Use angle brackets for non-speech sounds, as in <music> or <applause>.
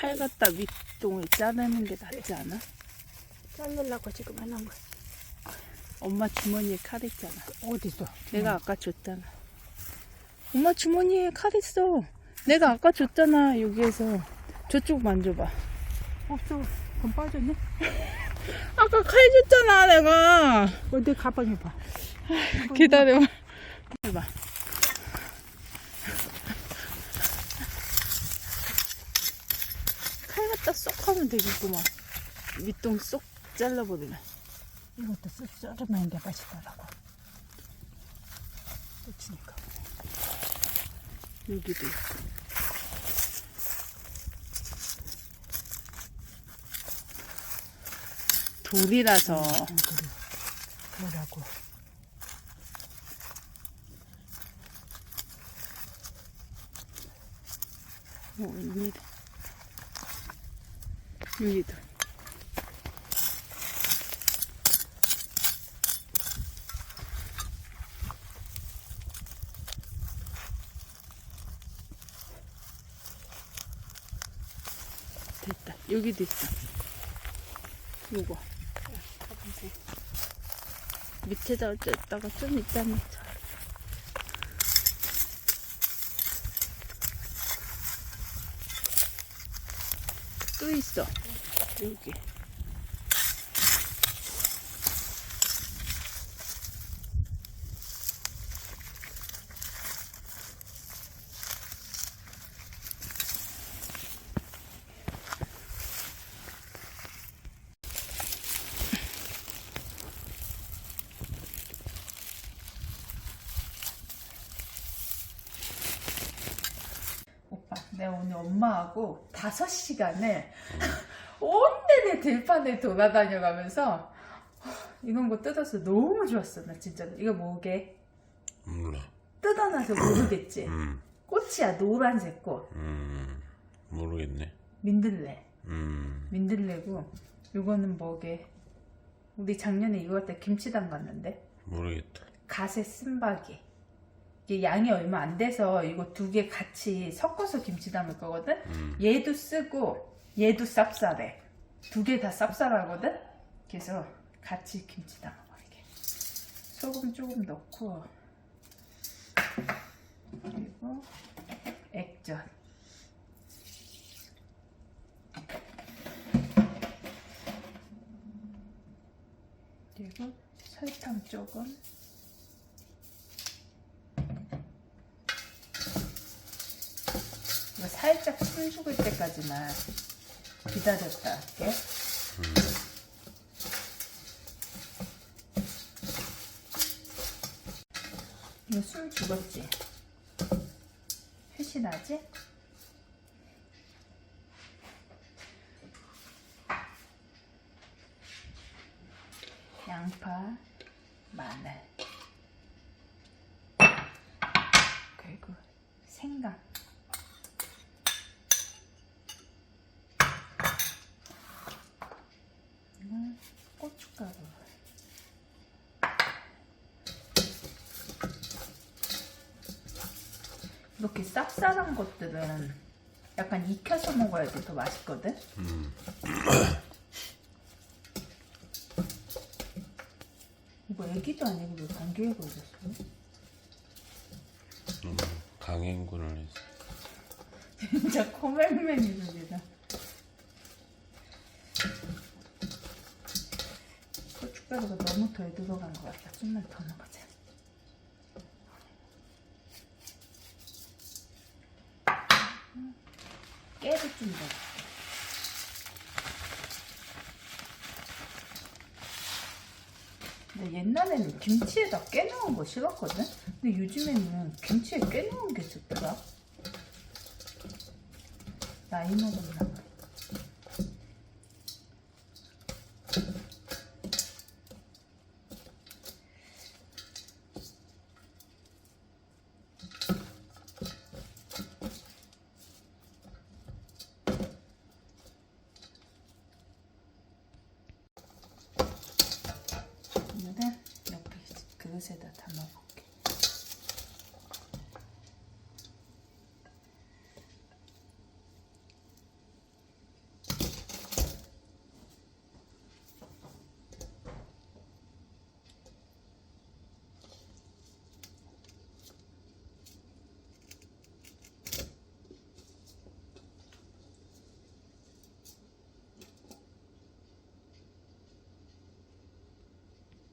칼 갖다 밑동을 짜내는 게 낫지 않아? 자르려고 지금 하는 거야. 엄마 주머니에 칼 있잖아. 어디서? 내가 아까 줬잖아. 엄마 주머니에 칼 있어. 내가 아까 줬잖아, 여기에서. 저쪽 만져봐. 없어. 그럼 빠졌네. <laughs> 아까 칼 줬잖아, 내가. 어디 가방에 봐. 기다려 봐. 해봐. 칼 갖다 쏙 하면 되겠구만. 밑동 쏙 잘라버리면. 이것도 썰- 썰으면 게 맛있더라고. 꽂히니까. 여기도 있고. 돌이라서 응, 그래. 그러라고. 어, 여기도 여기도 됐다. 여기도 있어 요거. 밑에다 어쩌다가 좀 이따 넣자. 또 있어 여기. 내가 오늘 엄마하고 다섯 시간을 온데내 들판에 돌아다녀가면서 이런 거 뜯어서 너무 좋았어. 나 진짜 이거 뭐게? 몰라. 뜯어놔서 모르겠지. 음, 꽃이야 노란색 꽃. 음, 모르겠네. 민들레. 음, 민들레고 이거는 뭐게? 우리 작년에 이거 때 김치 담갔는데 모르겠다. 갓의 쓴바기. 이게 양이 얼마 안 돼서 이거 두 개 같이 섞어서 김치 담을 거거든. 음, 얘도 쓰고 얘도 쌉싸래. 두 개 다 쌉싸하거든. 그래서 같이 김치 담아버리게. 소금 조금 넣고 그리고 액젓. 그리고 설탕 조금. 이거 살짝 숨 죽을 때까지만 기다렸다 할게. 이거 숨 죽었지? 햇이 나지? 양파, 마늘, 그리고 생강. 이건 고춧가루. 이렇게 쌉쌀한 것들은 약간 익혀서 먹어야지 더 맛있거든. 음. <clears throat> 이거 애기도 아니고 왜 감기에 걸렸어? 음, 강행군을 했어. <laughs> 진짜 소리다. 고춧가루가 너무 덜 들어간 것 같다. 좀만 더 넣어보자. 음, 깨도 좀 넣어. 근데 옛날에는 김치에다 깨 넣은 거 싫었거든? 근데 요즘에는 김치에 깨 넣은 게 좋더라. 나이 먹었나 봐. 오늘은 이렇게 그릇에다 담아볼게.